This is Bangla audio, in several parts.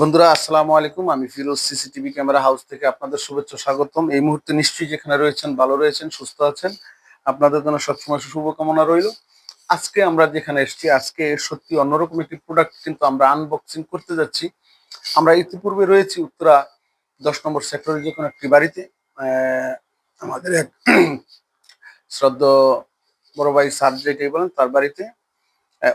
বন্ধুরা, আসসালামু আলাইকুম। আমি ফিরোজ, সিসিটিভি ক্যামেরা হাউস থেকে আপনাদের শুভেচ্ছা, স্বাগতম। এই মুহূর্তে নিশ্চয়ই যেখানে রয়েছেন, ভালো রয়েছেন, সুস্থ আছেন, আপনাদের জন্য সবসময় শুভকামনা রইল। আজকে আমরা যেখানে এসেছি, আজকে সত্যি অন্যরকম একটি প্রোডাক্ট কিন্তু আমরা আনবক্সিং করতে যাচ্ছি। আমরা ইতিপূর্বে রয়েছি উত্তরা দশ নম্বর সেক্টরে যে কোনো একটি বাড়িতে। আমাদের এক শ্রদ্ধ বড় ভাই স্যার যেটাই বলেন, তার বাড়িতে।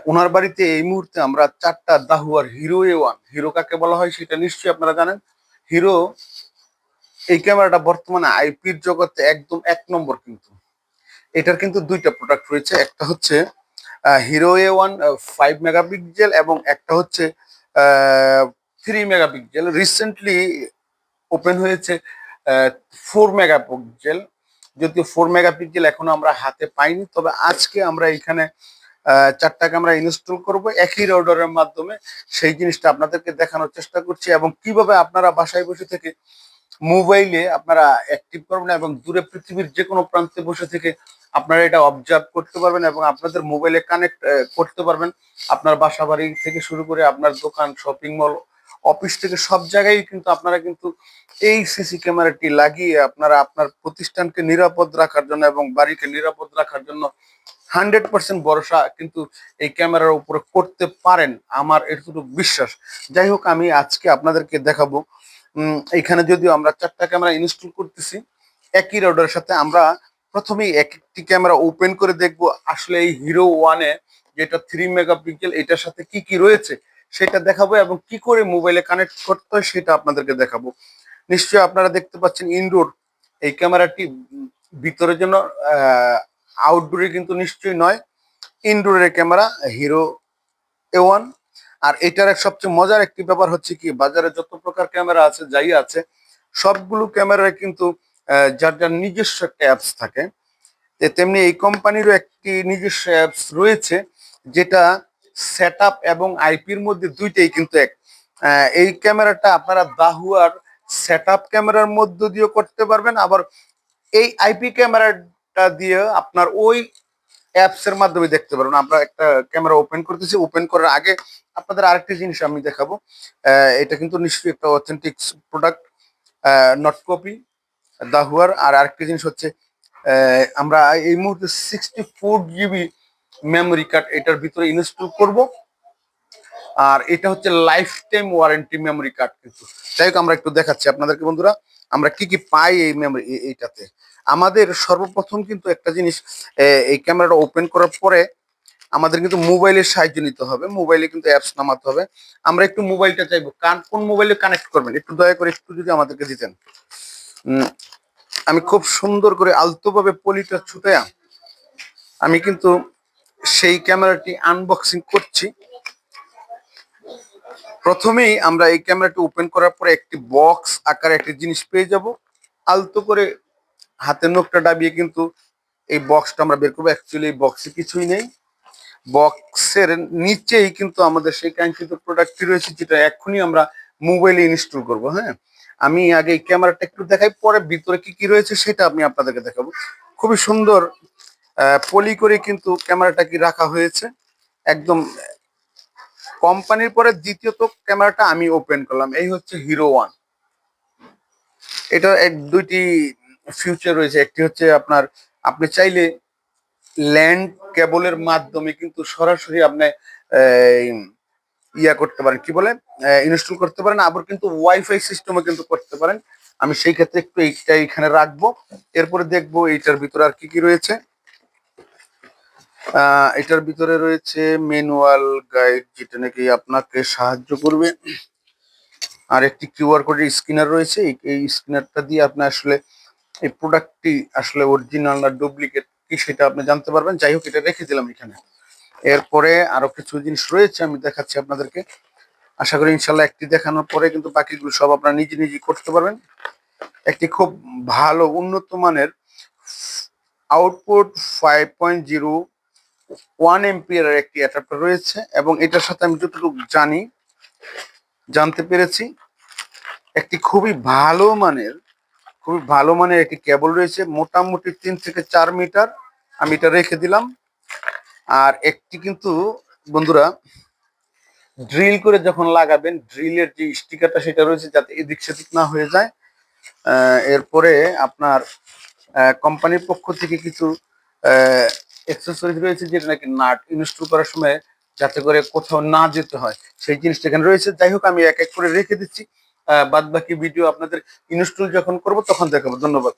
ওনার বাড়িতে এই মুহূর্তে আমরা চারটা দাহুয়ার হিরো এ ওয়ান হিরো কাকে বলা হয় সেটা নিশ্চয়ই আপনারা জানেন। হিরো এই ক্যামেরাটা বর্তমানে আইপির জগতে একদম এক নম্বর কিন্তু। এটার কিন্তু দুইটা প্রোডাক্ট রয়েছে। একটা হচ্ছে hero A one five megapixel এবং একটা হচ্ছে থ্রি মেগাপিক্সেল রিসেন্টলি ওপেন হয়েছে ফোর মেগাপিক্সেল যদিও ফোর মেগাপিক্সেল এখনও আমরা হাতে পাইনি, তবে আজকে আমরা এখানে আহ, চারটা ক্যামেরা ইনস্টল করব একই অর্ডারের মাধ্যমে সেই জিনিসটা আপনাদেরকে দেখানোর চেষ্টা করছি এবং কীভাবে আপনারা বাসায় বসে থেকে মোবাইলে আপনারা অ্যাক্টিভ করবেন এবং দূরে পৃথিবীর যে কোনো প্রান্তে বসে থেকে আপনারা এটা অবজার্ভ করতে পারবেন এবং আপনাদের মোবাইলে কানেক্ট করতে পারবেন। আপনার বাসা বাড়ি থেকে শুরু করে আপনার দোকান শপিং মল অফিস থেকে সব জায়গায় কিন্তু আপনারা কিন্তু এই সিসি ক্যামেরাটি লাগিয়ে আপনারা আপনার প্রতিষ্ঠানকে নিরাপদ রাখার জন্য এবং বাড়িকে নিরাপদ রাখার জন্য হান্ড্রেড পার্সেন্ট ভরসা কিন্তু এই ক্যামেরার উপরে করতে পারেন আমার এটুকু বিশ্বাস। যাই হোক, আমি আজকে আপনাদেরকে দেখাবো এখানে যদিও আমরা চারটা ক্যামেরা ইনস্টল করতেছি, একই রোডের সাথে আমরা প্রথমেই এক একটি ক্যামেরা ওপেন করে দেখব আসলে এই হিরো ওয়ানে যেটা থ্রি মেগাপিক্সেল, এটার সাথে কি কি রয়েছে সেটা দেখাবো এবং কি করে মোবাইলে কানেক্ট করতে হয় সেটা আপনাদেরকে দেখাবো। নিশ্চয়ই আপনারা দেখতে পাচ্ছেন ইনডোর এই ক্যামেরাটি ভিতরের জন্য আউটডোরে কিন্তু নিশ্চয়ই নয় ইনডোরের ক্যামেরা হিরো এ ওয়ান আর এটার এক সবচেয়ে মজার একটি ব্যাপার হচ্ছে কি, বাজারে যত প্রকার ক্যামেরা আছে, যাই আছে, সবগুলো ক্যামেরায় কিন্তু যার যার নিজস্ব একটা অ্যাপস থাকে। তেমনি এই কোম্পানিরও একটি নিজস্ব অ্যাপস রয়েছে, যেটা সেট এবং আইপির মধ্যে দুইটাই কিন্তু এক। এই ক্যামেরাটা আপনারা দাহুয়ার সেট ক্যামেরার মধ্য দিয়েও করতে পারবেন, আবার এই আইপি ক্যামেরাটা দিয়ে আপনার ওই অ্যাপস এর মাধ্যমে দেখতে পারবেন আমরা একটা ক্যামেরা ওপেন করতেছি। ওপেন করার আগে আপনাদের আরেকটি জিনিস আমি দেখাবো। এটা কিন্তু নিশ্চয়ই একটা অথেন্টিক প্রোডাক্ট নট কপি দাহুয়ার। আর আরেকটি জিনিস হচ্ছে আমরা এই মুহূর্তে sixty four GB memory card এটার ভিতরে ইনস্টল করব। আর এটা হচ্ছে life time warranty memory card কিন্তু। যাই হোক, আমরা একটু দেখাচ্ছি আপনাদেরকে বন্ধুরা। আমরা কি কি পাই এই মেমোরি এইটাতে? আমাদের সর্বপ্রথম কিন্তু একটা জিনিস এই ক্যামেরাটা ওপেন করার পরে আমাদের কিন্তু মোবাইলের সাহায্য নিতে হবে। মোবাইলে কিন্তু অ্যাপস নামাতে হবে। আমরা একটু মোবাইলটা চাইব। কান, কোন মোবাইলে কানেক্ট করবেন? একটু দয়া করে একটু যদি আমাদেরকে দিতেন। আমি খুব সুন্দর করে আলতোভাবে পলিটা ছুটে আমি কিন্তু সেই ক্যামেরাটি আনবক্সিং করছি। প্রথমেই আমরা এই ক্যামেরাটি ওপেন করার পরে একটি বক্স আকারে একটি জিনিস পেয়ে যাব। আলতো করে হাতের নখটা ডাবিয়ে কিন্তু এই বক্সটা আমরা বের করব। অ্যাকচুয়ালি এই বক্সে কিছুই নেই। বক্সের নিচেই কিন্তু আমাদের সেই কাঙ্ক্ষিত প্রোডাক্টটি রয়েছে, যেটা এখনই আমরা মোবাইলে ইনস্টল করব হ্যাঁ? আমি আগে এই ক্যামেরাটা একটু দেখাই, পরে ভিতরে কি কি রয়েছে সেটা আমি আপনাদেরকে দেখাবো। খুবই সুন্দর পলি করে কিন্তু ক্যামেরাটা কি রাখা হয়েছে। একদম কোম্পানির পরে দ্বিতীয়ত ক্যামেরাটা আমি ওপেন করলাম, এই হচ্ছে হিরো ওয়ান এটা এক দুইটি ফিউচার রয়েছে, একটি হচ্ছে আপনার, আপনি চাইলে ল্যান্ড কেবলের মাধ্যমে কিন্তু সরাসরি আপনি ইয়া করতে পারেন, কি বলে ইনস্টল করতে পারেন, আবার কিন্তু ওয়াইফাই সিস্টেমও কিন্তু করতে পারেন। আমি সেই ক্ষেত্রে একটু এইটা এখানে রাখব, এরপরে দেখব এইটার ভিতরে আর কি কি রয়েছে। এটার ভিতরে রয়েছে ম্যানুয়াল গাইড, যেটা নাকি আপনাকে সাহায্য করবে। আর একটি কিউআর কোডের স্ক্যানার রয়েছে, এই- স্ক্যানারটা দিয়ে আপনি আসলে এই প্রোডাক্টটি আসলে অরিজিনাল না ডুপ্লিকেট কি সেটা আপনি জানতে পারবেন। যাই হোক, এটা রেখে দিলাম এখানে। এরপরে আরও কিছু জিনিস রয়েছে, আমি দেখাচ্ছি আপনাদেরকে। আশা করি ইনশাল্লাহ একটি দেখানোর পরে কিন্তু বাকিগুলো সব আপনারা নিজে নিজে করতে পারবেন। একটি খুব ভালো, উন্নত মানের output five point zero one ampere একটি অ্যাডাপ্টার রয়েছে এবং এটার সাথে আমি যতটুকু জানি, জানতে পেরেছি, একটি খুবই ভালো মানের, খুবই ভালো মানের একটি কেবল রয়েছে, মোটামুটি তিন থেকে চার মিটার, আমি এটা রেখে দিলাম। আর একটি কিন্তু, বন্ধুরা, ড্রিল করে যখন লাগাবেন, ড্রিলের যে স্টিকারটা সেটা রয়েছে যাতে এদিক সেদিক না হয়ে যায়। এরপরে আপনার কোম্পানির পক্ষ থেকে কিছু এক্সেসরিজ রয়েছে যেটা নাকি নাট ইনস্টল করার সময় যাতে করে কোথাও না যেতে হয়। সেই জিনিসটা এখানে রয়েছে। যাই হোক, আমি এক এক করে রেখে দিচ্ছি। বাদ বাকি ভিডিও আপনাদের ইনস্টল যখন করব, তখন দেখাবো। ধন্যবাদ।